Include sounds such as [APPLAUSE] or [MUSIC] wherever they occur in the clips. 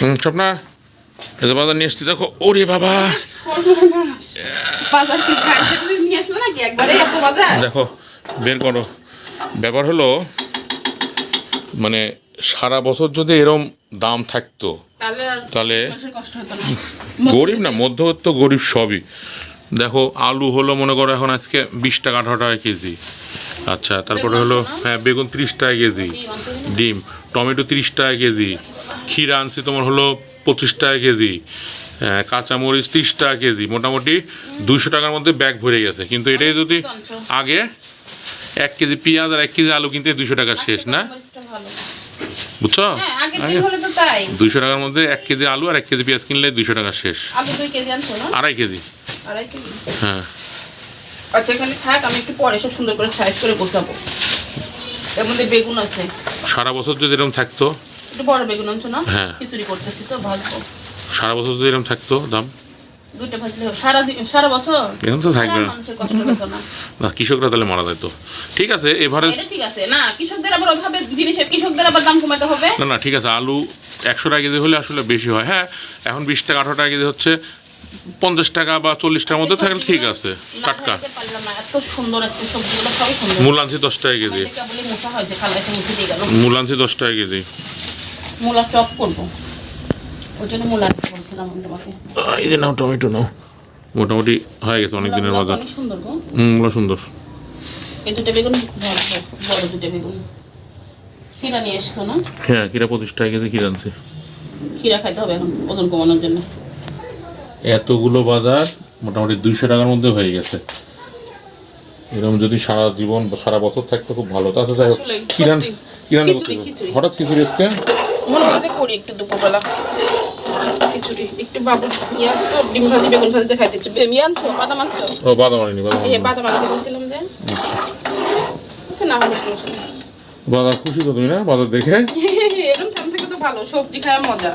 স্বপ্না যে বাজার নিয়ে এসছি দেখো ওরে বাবা। দেখো বের করো। ব্যাপার হলো মানে সারা বছর যদি এরম দাম থাকতো তাহলে গরিব না মধ্যবিত্ত গরিব সবই। দেখো আলু হলো মনে করো এখন আজকে বিশ টাকা আঠারো টাকা কেজি। আচ্ছা তারপরে হলো হ্যাঁ বেগুন তিরিশ টাকা কেজি ডিম টমেটো তিরিশ টাকা কেজি ক্ষীরা আনছি তোমার হলো পঁচিশ টাকা কেজি হ্যাঁ, কাঁচামরিচ তিরিশ টাকা কেজি মোটামুটি দুশো টাকার মধ্যে ব্যাগ ভরে গেছে। কিন্তু এটাই যদি আগে এক কেজি পেঁয়াজ আর এক কেজি আলু কিনতে দুশো টাকা শেষ না? বুঝছ? হ্যাঁ দুইশো টাকার মধ্যে এক কেজি আলু আর এক কেজি পেঁয়াজ কিনলে দুশো টাকা শেষ। আড়াই কেজি। হ্যাঁ। আচ্ছা এখানে থাক আমি একটু পরে সব সুন্দর করে সাইজ করে বসাবো এর মধ্যে বেগুন আছে। সারা বছর যদি এরকম থাকতো? একটু বড় বেগুন আনছো না? হ্যাঁ। খিচুড়ি করতেছি তো ভাজবো। সারা বছর যদি এরকম থাকতো দাম? দুইটা ভাজলে সারা সারা বছর? এরকম তো থাকবে না। কৃষকরা তাহলে মারা যেত ঠিক আছে এবারে ঠিক আছে। না কৃষকদের আবার ওইভাবে জিনিসের কৃষকদের আবার দাম কমাতে হবে। না না ঠিক আছে আলু একশো টাকা কেজি হলে আসলে বেশি হয়। হ্যাঁ এখন বিশ টাকা আঠারো টাকা কেজি হচ্ছে। পঞ্চাশ টাকা বা চল্লিশ টাকার মধ্যে থাকলে ঠিক আছে টাটকা। খাইতে পারলাম না এত সুন্দর আজকে সবজিগুলো সবই সুন্দর। মূল আনছি দশ টাকা কেজি। এটা বলে মোটা হয়েছে খালা এসে মুছে দিয়ে গেল। মূল আনছি দশ টাকা কেজি। মূলা চপ করব। এই যে নাও টমেটো নাও। মোটামুটি হয়ে গেছে অনেক দিনের বাজার। অনেক সুন্দর গো। হুম ওগুলো সুন্দর। এই দুটো বেগুন বড় বড় দুটো বেগুন। ক্ষীরা নিয়ে এসছো না? হ্যাঁ কিরা পঁচিশ টাকা কেজি আনছি। ক্ষীরা খাইতে হবে এখন ওজন কমানোর জন্য। এতগুলো বাজার মোটামুটি দুইশো টাকার মধ্যে হয়ে গেছে। এরকম যদি সারা জীবন সারা বছর থাকতো খুব ভালো। তাতে যাই হোক কিরান কিরান। হঠাৎ খিচুড়ি আজকে? মনে করি একটু দুপুরবেলা। খিচুড়ি একটু বাবু তো ডিম ভাজি বেগুন ভাজিতে খাইতে ইচ্ছে। ইয়ে আনছো? বাদাম আনছো? ও বাদাম আনিনি বাদাম এই বাদাম আনতে বলছিলাম যে। তো না হলে সমস্যা খুশি তো তুমি না বাজার দেখে? [LAUGHS] এরকম থেকে তো ভালো সবজি খাওয়া মজা।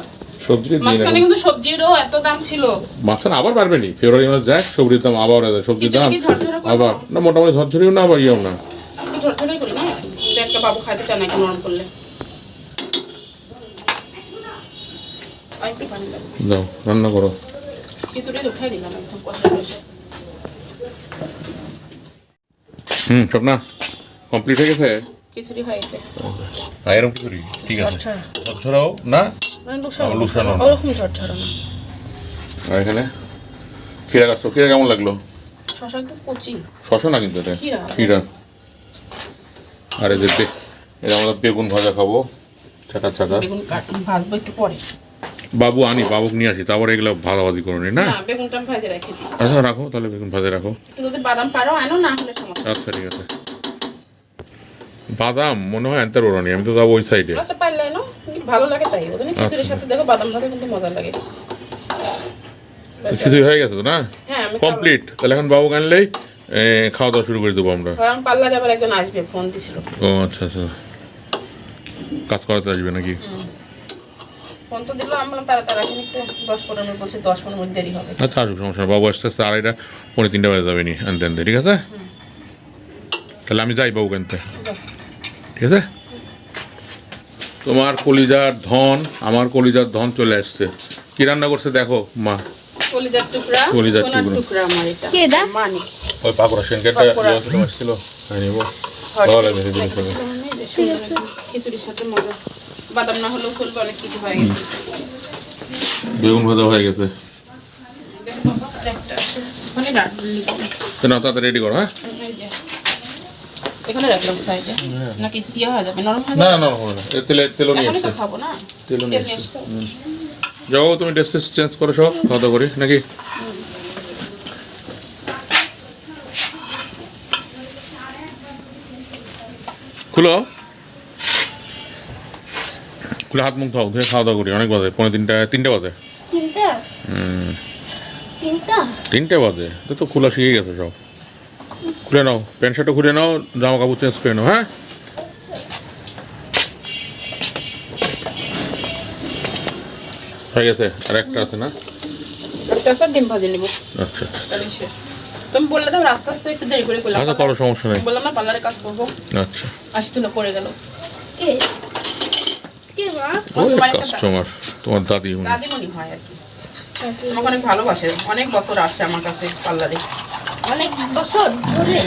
সবজির দিন মাঝখানে কিন্তু সবজিরও এত দাম ছিল। মাঝখানে আবার বাড়বে নি ফেব্রুয়ারি মাস যাক সবজির দাম আবার বাড়বে। সবজির দাম ঝরঝরে? আবার না মোটামুটি ঝরঝরিও না আবার ইয়েও না। কি ঝরঝরাই করি না? একটা বাবু খাইতে চায় না একটু নরম করলে। যাও রান্না করো। খিচুড়ি তো উঠাই দিলাম একদম কষা কষা। হুম স্বপ্না কমপ্লিট হয়ে গেছে? খিচুড়ি হয়েছে। এরকম করি ঠিক আছে। ঝরঝরা। ঝরঝরাও না? মানে লুসানো ও, লুসানো না। ওরকম ঝরঝরা আর এখানে? খিরা গাছ খিরা কেমন লাগল? শশা একটু কচি। শশা না কিন্তু এটা? ক্ষীরা। ক্ষীরা। আর এই যে এটা আমরা বেগুন ভাজা খাব চাকা চাকা বেগুন ভাজবো একটু পরে। বাবু আনি বাবুকে নিয়ে আসি তারপরে এগুলো ভাজাভাজি করে নি না? না বেগুনটা ভাজে রাখি আচ্ছা রাখো তাহলে বেগুন ভাজা রাখো। যদি বাদাম পারো আনো না হলে সমস্যা আচ্ছা ঠিক আছে। বাদাম মনে হয় আনতে পারো আমি তো যাব ওই সাইডে আচ্ছা ভালো লাগে তাই ওদের খিচুড়ির সাথে দেখো বাদাম ভাজা কিন্তু মজা লাগে। কিছুই হয়ে গেছে তো না? হ্যাঁ কমপ্লিট তাহলে এখন বাবু আনলেই এ, খাওয়া দাওয়া শুরু করে দেবো আমরা। কারণ পার্লারে আবার একজন আসবে ফোন দিছিল। ও আচ্ছা আচ্ছা। কাজ করাতে আসবে নাকি? ফোন তো দিল আমি বললাম তাড়াতাড়ি আসেন একটু দশ পনেরো মিনিট বলছি দশ পনেরো মিনিট দেরি হবে। আচ্ছা আসুক সমস্যা। বাবু আস্তে আস্তে আড়াইটা পৌনে তিনটা বাজে যাবে নি আনতে আনতে ঠিক আছে? তাহলে আমি যাই বাবু আনতে। ঠিক আছে? তোমার কলিজার ধন আমার কলিজার ধন চলে আসছে। কি রান্না করছে দেখো মা। কলিজার টুকরা কলিজার টুকরা। আমার এটা। কে এটা? মানিক ওই পাকোড়া সেনকেটটা পাকোড়া। আসছিল। হ্যাঁ নিবো ভালো লাগে খিচুড়ির সাথে মজা। বাদাম না হলেও চলবে অনেক কিছু হয়ে গেছে। বেগুন ভাজা হয়ে গেছে। না তাড়াতাড়ি রেডি করো হ্যাঁ? এই যে। এখানে রাখলাম সাইডে নাকি ইয়ে হয়ে যাবে? নরম হয়ে না যাবে? না না হবে না। তেলে তেলও নিয়ে খাব না? তেল নিয়ে যাও তুমি ড্রেস চেঞ্জ করো সব খাওয়া দাওয়া করি নাকি? খুলো। খুলে হাত মুখ ধোও ধুয়ে খাওয়া দাওয়া করি। অনেক বাজে পনেরো তিনটা তিনটে বাজে। তিনটা? তিনটা? তিনটে বাজে তো তো খোলা শিখে গেছে সব। খুলে নাও প্যান্ট শার্টও খুলে নাও জামা কাপড় চেঞ্জ করে নাও হ্যাঁ? হয়ে গেছে আর একটা আছে না? একটা ডিম ভাজি নিবো। আচ্ছা আচ্ছা তুমি বললে তো রাস্তা আস্তে একটু দেরি করে করলাম। আচ্ছা করো সমস্যা নেই। বললাম না পার্লারে কাজ করব। আচ্ছা। পড়ে গেল। কে? কে কে মা তোমার কাস্টমার তোমার দাদি উনি। দাদিমণি হয় আর কি। আমাকে অনেক ভালোবাসে অনেক বছর আসে আমার কাছে পার্লারে। অনেক বছর ধরে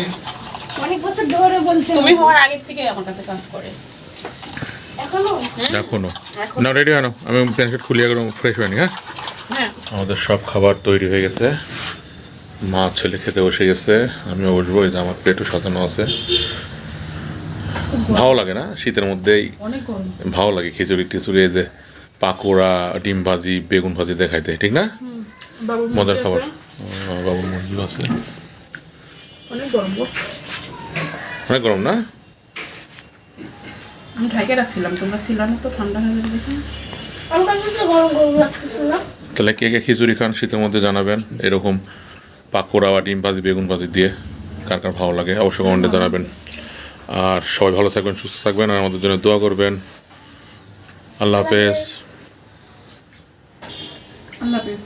অনেক বছর ধরে বলতে তুমি হওয়ার আগের থেকে আমার কাছে কাজ করে। এখনও? এখনও। না রেডি হয় আমি একদম ফ্রেশ হয়নি হ্যাঁ হ্যাঁ? আমাদের সব খাবার তৈরি হয়ে গেছে। মা ছেলে খেতে বসে গেছে। আমিও বসবো এই যে আমার প্লেটও সাজানো আছে। ভালো লাগে না শীতের মধ্যেই? ভালো লাগে খিচুড়ি টিচুড়ি এই যে পাকোড়া ডিম ভাজি বেগুন ভাজি দেখাইতে ঠিক না? মজার খাবার। বাবুর মুরগিও আছে। অনেক গরম গো। অনেক গরম না? আমি ঢাকে রাখছিলাম তোমরা ছিল না তো ঠান্ডা হয়ে যাবে দেখে। আমার কাছে গরম গরম লাগতেছে না তাহলে কে কে খিচুড়ি খান শীতের মধ্যে জানাবেন এরকম পাকোড়া বা ডিম ভাজি বেগুন ভাজি দিয়ে কার কার ভালো লাগে অবশ্যই কমেন্টে জানাবেন। আর সবাই ভালো থাকবেন সুস্থ থাকবেন আর আমাদের জন্য দোয়া করবেন। আল্লাহ হাফেজ। আল্লাহ হাফেজ।